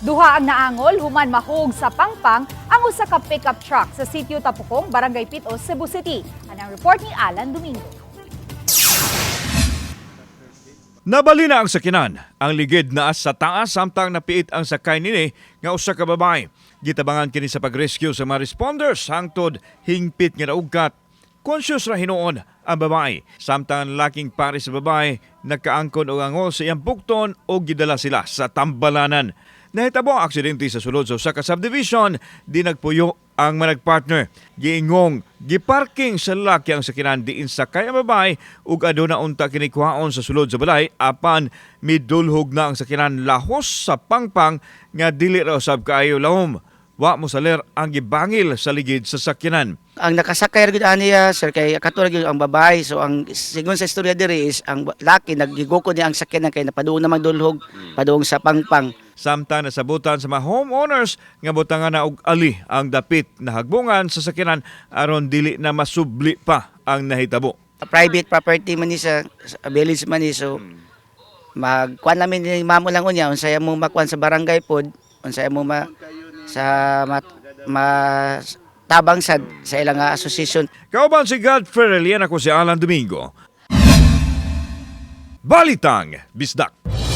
Duha ang naangol human mahog sa pangpang ang usa ka pickup truck sa sitio Tapukong, Barangay Pitos, Cebu City. Anang report ni Alan Domingo. Nabali na ang sakinan. Ang ligid na sa taas samtang napiit ang sakay nini nga usa ka babae. Gitabangan kini sa pag-rescue sa mga responders hangtod hingpit nga naugkat. Conscious ra hinuon ang babae. Samtang ang laking pare sa babae nagkaangkon og angol sa iyang bukton o gidala sila sa tambalanan. Nahitabo ang aksidente sa sulod sa usa ka subdivision, di nagpuyo ang managpartner. Giingong, giparking sa lalaki ang sakinan diin sa kaya babae ug aduna unta kinikwaon sa sulod sa balay apan midulhog na ang sakinan lahos sa pangpang nga dili raw sab kaayo lahom. Wa mo saler ang gibangil sa ligid sa sakyanan. ang nakasakay ra gyud aniya sir kay katulad gyud ang babae so ang sigon sa istorya diri is ang laki naggiguko niya ang sakyanan kay napaduong namang dulhog paduong sa pangpang Samtang nasabutan sa mga homeowners nga butangan na og ali ang dapit na hagbungan sa sakyanan aron dili na masubli pa ang nahitabo. private property man ni sa, sa village man ni so magkuan namin ni mamo lang unya unsaya mo makuan sa barangay pod unsaya mo ma sa mat, ma tabang sa sa ilang association Kauban si Godfrey Relian ako si Alan Domingo. Balitang Bisdak.